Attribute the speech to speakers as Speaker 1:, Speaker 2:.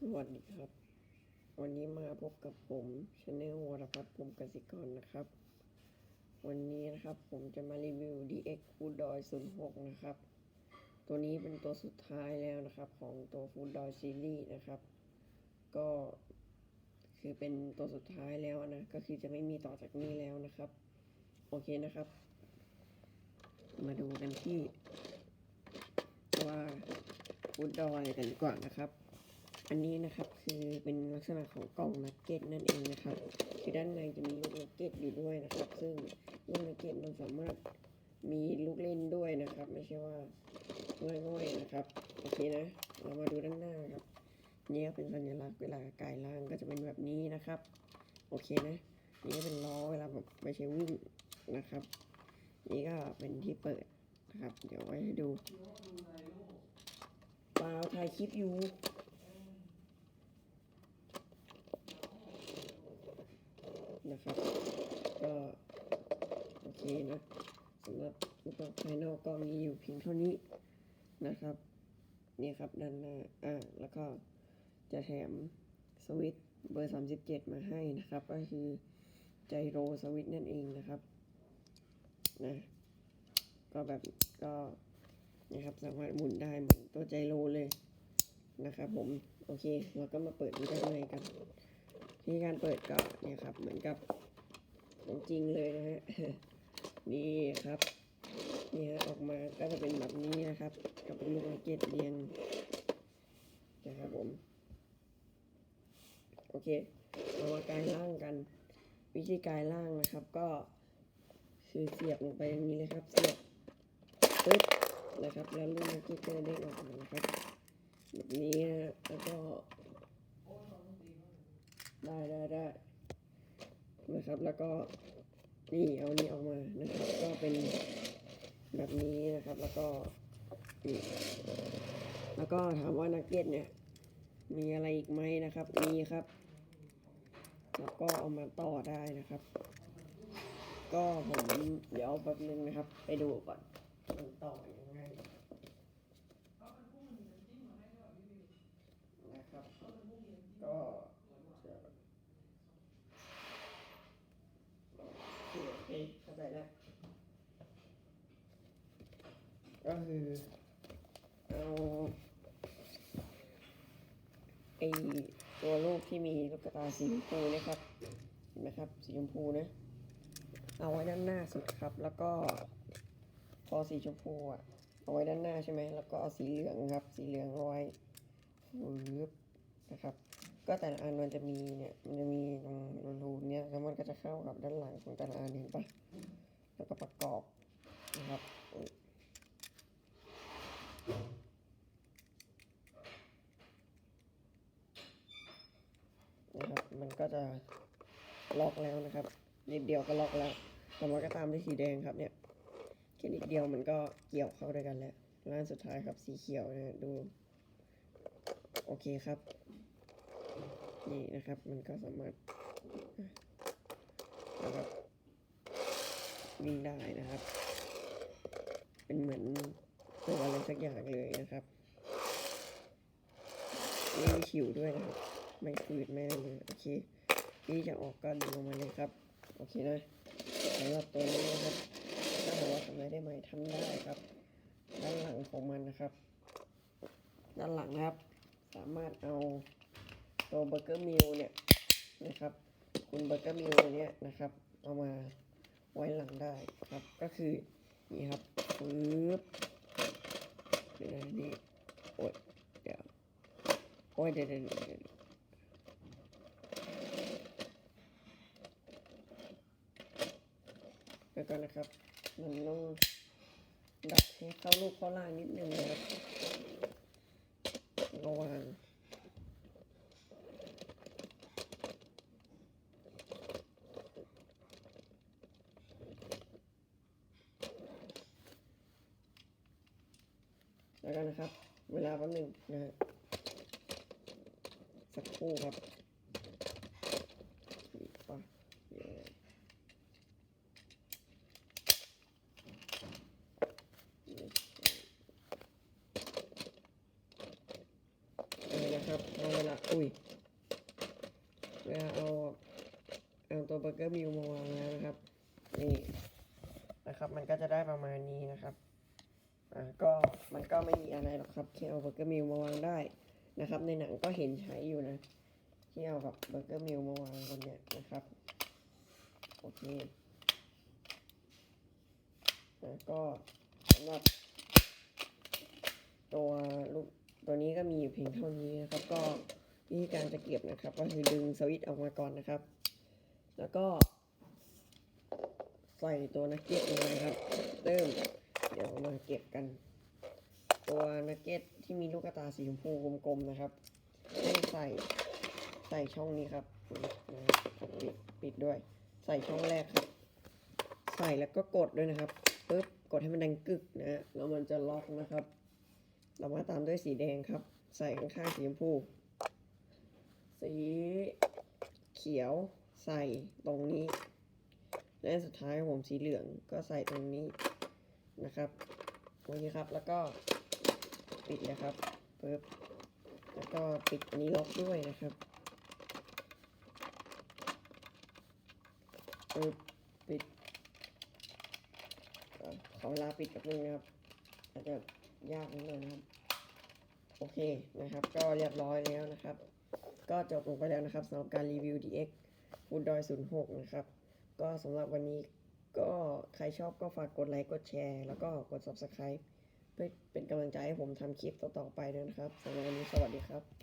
Speaker 1: สวัสดีครับ วันนี้มาพบกับผมชาแนลวรพัฒน์พรหมกสิกรนะครับ วันนี้นะครับผมจะมารีวิว DX Food Dog 06 นะครับ ตัวนี้เป็นตัวสุดท้ายแล้วนะครับ ของตัว Food Dog Series นะครับ ก็คือเป็นตัวสุดท้ายแล้วนะ ก็คือจะไม่มีต่อจากนี้แล้วนะครับ โอเคนะครับ มาดูกันที่ว่าฟูดดอยกันดีกว่านะครับ อันนี้นะครับคือเป็นลักษณะของกล่องนักเก็ตนั่นเองนะครับคือด้านในจะมีลูกนักเก็ตอยู่ด้วยนะครับ ซึ่งลูกนักเก็ตมันสามารถมีลูกเล่นด้วยนะครับ ไม่ใช่ว่าง่อยๆนะครับโอเคนะ เรามาดูด้านหน้าครับนี่ก็เป็นสัญลักษณ์เวลากายล่างก็จะเป็นแบบนี้นะครับ โอเคนะนี่ก็เป็นล้อเวลาแบบไม่ใช่วิ่งนะครับ นี่ก็เป็นที่เปิดนะครับ เดี๋ยวไว้ให้ดูเปล่าถ่ายคลิปอยู่ นะครับ ก็โอเคนะสำหรับอุปกรณ์ภายนอกก็มีอยู่เพียงเท่านี้นะครับนี่ครับด้านหน้าอ่าแล้วก็จะแถมสวิต์เบอร์ 37 มาให้นะครับ ก็คือไจโรสวิต์นั่นเองนะครับนะก็แบบก็นะครับสามารถหมุนได้เหมือนตัวใจโลเลยนะครับผม โอเค เราก็มาเปิดดูด้านในกัน ที่การเปิดก็เนี่ยครับ เหมือนกับของจริงเลยนะฮะนี่ครับนี่ฮะออกมาก็จะเป็นแบบนี้นะครับ กับเป็นลูกเกตเรียงนะครับผม โอเคเรามากายล่างกัน วิธีกายล่างนะครับก็คือเสียบลงไปอย่างนี้เลยครับ เสียบปึ๊บนะครับ แล้วลูกนักกิ๊กก็จะเด้งออกมานะครับ แบบนี้นะแล้วก็ ได้ได้ได้ นะครับ แล้วก็นี่เอานี้ออกมานะครับ ก็เป็นแบบนี้นะครับ แล้วก็นี่แล้วก็ถามว่านักเก็ตเนี่ย มีอะไรอีกไหมนะครับมีครับแล้วก็เอามาต่อได้นะครับ ก็ผมเดี๋ยวแป๊บนึงนะครับ ไปดูก่อนมันต่อยังไงนะครับ ก็จะโอเคเข้าใจแล้ก็คือเอาไอตัวลูกที่มีลูกตาสีชมพูนะครับเห็นไหมครับสีชมพูนะเอาไว้ด้านหน้าสุดครับ แล้วก็พอสีชมพูอะเอาไว้ด้านหน้าใช่ไหมแล้วก็เอาสีเหลืองครับ สีเหลืองเอาไว้ฟืบนะครับ ก็แต่ละอันมันจะมีเนี่ยมันจะมีตรงรูเนี่ยแล้วมันก็จะเข้ากับด้านหลังของแต่ละอันเห็นปะแล้วก็ประกอบนะครับนะครับ มันก็จะล็อกแล้วนะครับนิดเดียวก็ล็อกแล้วต่อมาก็ตามด้วยสีแดงครับเนี่ยแค่นิดเดียวมันก็เกี่ยวเข้าด้วยกันแล้วล้วอันสุดท้ายครับสีเขียวเนะดู โอเคครับ นี่นะครับ มันก็สามารถนะครับวิ่งได้นะครับ เป็นเหมือนตัวอะไรสักอย่างเลยนะครับไม่มีขิวด้วยนะครับ ไม่ฝืดไม่อะไรเลยโอเคที่จะออกก็ดึงมาเลยครับ โอเคนะสำหรับตัวนี้นะครับถ้าถามว่าทำไได้ไหมทำได้ครับ ด้านหลังของมันนะครับ ด้านหลังนะครับ สามารถเอา ตัวเบอร์เกอร์มิลเนี่ยนะครับ คุณเบอร์เกอร์มิลเนี่ยนะครับ เอามาไว้หลังได้ครับ ก็คือนี่ครับปึ๊บเดี๋ยวนะนี่โอ้ยเดี๋ยวโอ้ยเดี๋ยวเดี๋ยวเดี๋ยวเดี๋ยวแล้วก็นะครับ มันต้องดับให้เข้าลูกเข้าล่างนิดนึงนะครับระวาง แล้วกันนะครับ เวลาแป๊บหนึงนะฮะสักครู่ครับนี่ปะนะครับพอเวลาอุ้ยเวลาเอาเอาตัวเบอร์เกอร์มิวมาวางแล้วนะครับ นี่นะครับ มันก็จะได้ประมาณนี้นะครับ อ่าก็มันก็ไม่มีอะไรหรอกครับแค่เอาเบอร์เกอร์มิวมาวางได้นะครับ ในหนังก็เห็นใช้อยู่นะที่เอาแบบเบอร์เกอร์มิวมาวางบนเนี้ยนะครับโอเคแล้วก็สำหรับตัวลูกตัวนี้ก็มีอยู่เพียงเท่านี้นะครับ ก็วิธีการจะเก็บนะครับ ก็คือดึงสวิตช์ออกมาก่อนนะครับ แล้วก็ใส่ตัวนักเก็ตลงไปครับเริ่ม เดี๋ยวมาเก็บกัน ตัวนักเก็ตที่มีลูกกระตาสีชมพูกลมๆนะครับ ให้ใส่ใส่ช่องนี้ครับปิดปิดด้วย ใส่ช่องแรกครับ ใส่แล้วก็กดด้วยนะครับปึ๊บกดให้มันดังกึกนะฮะแล้วมันจะล็อกนะครับเรามาตามด้วยสีแดงครับ ใส่ข้างๆสีชมพูสีเขียวใส่ตรงนี้และสุดท้ายผมสีเหลืองก็ใส่ตรงนี้ นะครับโอเคครับแล้วก็ปิดเลยครับปึ๊บแล้วก็ปิดอันนี้ล็อกด้วยนะครับปึ๊บปิดเอ่อขอเวลาปิดแป๊บนึงนะครับอาจจะยากนิดหน่อยนะครับ โอเคนะครับ ก็เรียบร้อยแล้วนะครับ ก็จบลงไปแล้วนะครับสำหรับการรีวิว DX ฟูดดอย06 นะครับ ก็สำหรับวันนี้ ก็ใครชอบก็ฝากกดไลค์กดแชร์ แล้วก็กด Subscribe เพื่อเป็นกำลังใจให้ผมทำคลิปต่อๆไปด้วยนะครับสำหรับวันนี้สวัสดีครับ